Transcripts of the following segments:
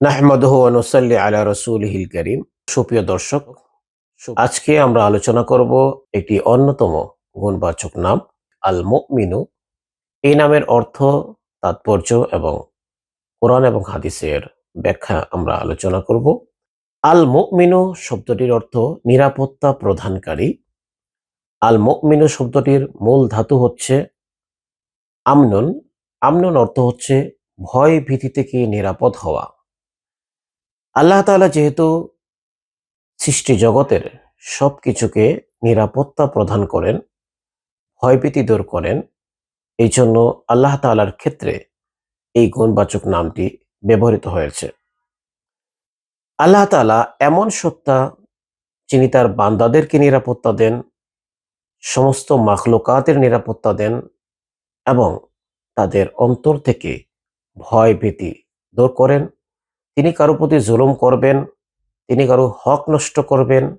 নাহমাদহ অনুসাল্লি আলা রসুলহিল করিম। সুপ্রিয় দর্শক, আজকে আমরা আলোচনা করব একটি অন্যতম গুণবাচক নাম আল মুমিনু এই নামের অর্থ, তাৎপর্য এবং কোরআন এবং হাদিসের ব্যাখ্যা আমরা আলোচনা করব। আল মুমিনু শব্দটির অর্থ নিরাপত্তা প্রদানকারী। আল মুমিনু শব্দটির মূল ধাতু হচ্ছে আমনুন। আমনুন অর্থ হচ্ছে ভয় ভীতি থেকে নিরাপদ হওয়া। আল্লাহ তাআলা যেহেতু সৃষ্টি জগতের সব কিছুকে নিরাপত্তা প্রদান করেন, ভয়ভীতি দূর করেন, এই জন্য আল্লাহ তাআলার ক্ষেত্রে এই গুণবাচক নামটি ব্যবহৃত হয়েছে। আল্লাহ তালা এমন সত্তা যিনি তার বান্দাদেরকে নিরাপত্তা দেন, সমস্ত মাখলোকাতের নিরাপত্তা দেন এবং তাদের অন্তর থেকে ভয় ভীতি দূর করেন। তিনি কারও প্রতি জুলুম করবেন, তিনি কারও হক নষ্ট করবেন,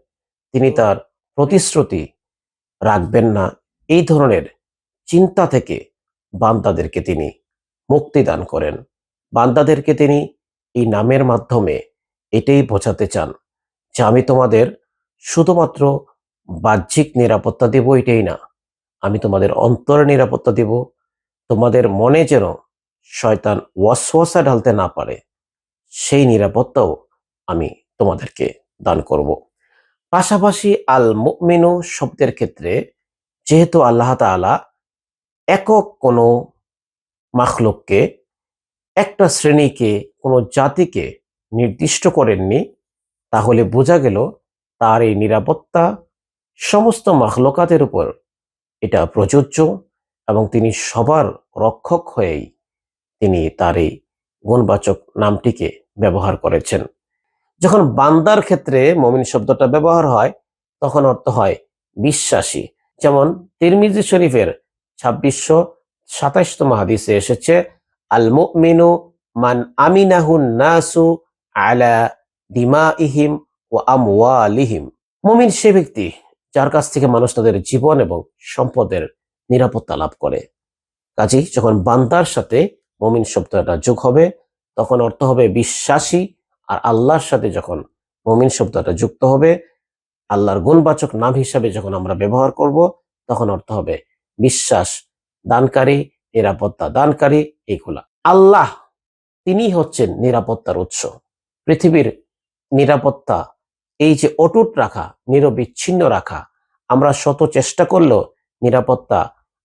তিনি তার প্রতিশ্রুতি রাখবেন না। এই ধরনের চিন্তা থেকে বান্দাদেরকে তিনি মুক্তি দান করেন। বান্দাদেরকে তিনি এই নামের মাধ্যমে এটাই বোঝাতে চান যে, আমি তোমাদের শুধুমাত্র বাহ্যিক নিরাপত্তা দেব এটাই না। আমি তোমাদের অন্তরে নিরাপত্তা দেব। তোমাদের মনে যেন শয়তান ওয়াসওয়াসা ঢালতে না পারে। সেই নিরাপত্তাও আমি তোমাদেরকে দান করব। পাশাপাশি আল মুমিনু শব্দের ক্ষেত্রে যেহেতু আল্লাহ তাআলা একক কোনো মাখলুককে, একটা শ্রেণীকে, কোনো জাতিকে নির্দিষ্ট করেননি, তাহলে বোঝা গেল তার এই নিরাপত্তা সমস্ত মাখলুকাতের উপর এটা প্রযোজ্য এবং তিনি সবার রক্ষক হয়েই তিনি তার এই গুণবাচক নামটিকে ব্যবহার করেছেন। যখন বান্দার ক্ষেত্রে মমিন শব্দটা ব্যবহার হয়, তখন অর্থ হয় বিশ্বাসী। যেমন তিরমিজি শরীফের ছাব্বিশশো সাতাইশতম হাদিসে এসেছে আল মুমিনু মান আমিনাহুন নাসু আলা দিমা ইহিম ও আমওয়ালিহিম। মুমিন সে ব্যক্তি, যার কাছ থেকে মানুষ তাদের জীবন এবং সম্পদের নিরাপত্তা লাভ করে। কাজেই যখন বান্দার সাথে মমিন শব্দটা যোগ হবে তখন অর্থ হবে বিশ্বাসী আর আল্লাহর সাথে যখন মমিন শব্দটা যুক্ত হবে, আল্লাহর গুণবাচক নাম হিসাবে যখন আমরা ব্যবহার করব, তখন অর্থ হবে বিশ্বাস, দানকারী, নিরাপত্তা দানকারী এইগুলা আল্লাহ তিনি হচ্ছেন নিরাপত্তার উৎস। পৃথিবীর নিরাপত্তা, এই যে অটুট রাখা, নিরবিচ্ছিন্ন রাখা, আমরা শত চেষ্টা করলেও নিরাপত্তা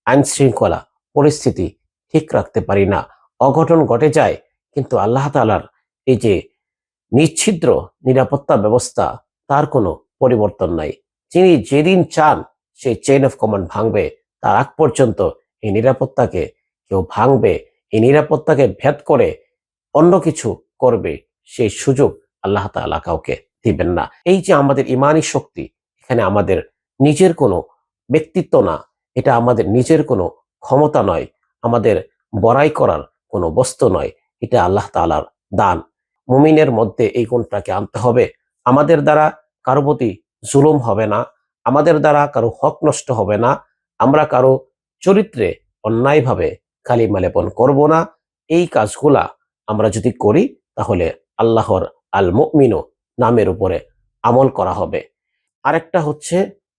আইন শৃঙ্খলা পরিস্থিতি ঠিক রাখতে পারি না। অঘটন ঘটে যায় কিন্তু আল্লাহ তালার এই যে নিচ্ছিদ্র নিরাপত্তা ব্যবস্থা, তার কোনো পরিবর্তন নাই। তিনি যেদিন চান, সেই চেইন অফ কমান্ড ভাঙবে। তার আগ পর্যন্ত এই নিরাপত্তাকে কেউ ভাঙবে, এই নিরাপত্তাকে ভেদ করে অন্য কিছু করবে, সেই সুযোগ আল্লাহ তাআলা কাউকে দিবেন না। এই যে আমাদের ইমানি শক্তি, এখানে আমাদের নিজের কোনো ব্যক্তিত্ব না, এটা আমাদের নিজের কোনো ক্ষমতা নয়, আমাদের বড়াই করার কোনো বস্তু নয়। এটা আল্লাহ তাআলার দান। মুমিনের মধ্যে এই গুণটাকে আনতে হবে। আমাদের দ্বারা কারও প্রতি জুলুম হবে না, আমাদের দ্বারা কারও হক নষ্ট হবে না, আমরা কারও চরিত্রে অন্যায়ভাবে কালিমা লেপন করব না। এই কাজগুলা আমরা যদি করি, তাহলে আল্লাহর আল মুমিনু নামের উপরে আমল করা হবে। আরেকটা হচ্ছে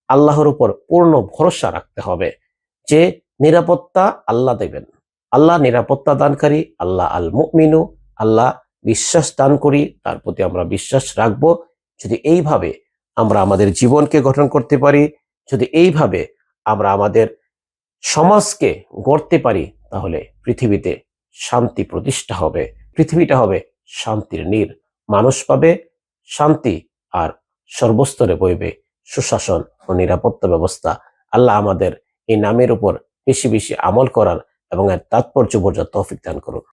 আল্লাহর উপর পূর্ণ ভরসা রাখতে হবে যে নিরাপত্তা আল্লাহ দেবেন। আল্লাহ নিরাপত্তা দানকারী, আল্লাহ আল মুমিনু আল্লাহ বিশ্বাস দান করি তার প্রতি আমরা বিশ্বাস রাখব। যদি এইভাবে আমরা আমাদের জীবনকে গঠন করতে পারি, যদি এইভাবে আমরা আমাদের সমাজকে গড়তে পারি, তাহলে পৃথিবীতে শান্তি প্রতিষ্ঠা হবে। পৃথিবীটা হবে শান্তির নীর। মানুষ পাবে শান্তি আর সর্বস্তরে বইবে সুশাসন ও নিরাপত্তা ব্যবস্থা। আল্লাহ আমাদের এই নামের উপর বেশি বেশি আমল করার এবং এর তাৎপর্য বোঝার তৌফিক দান করুন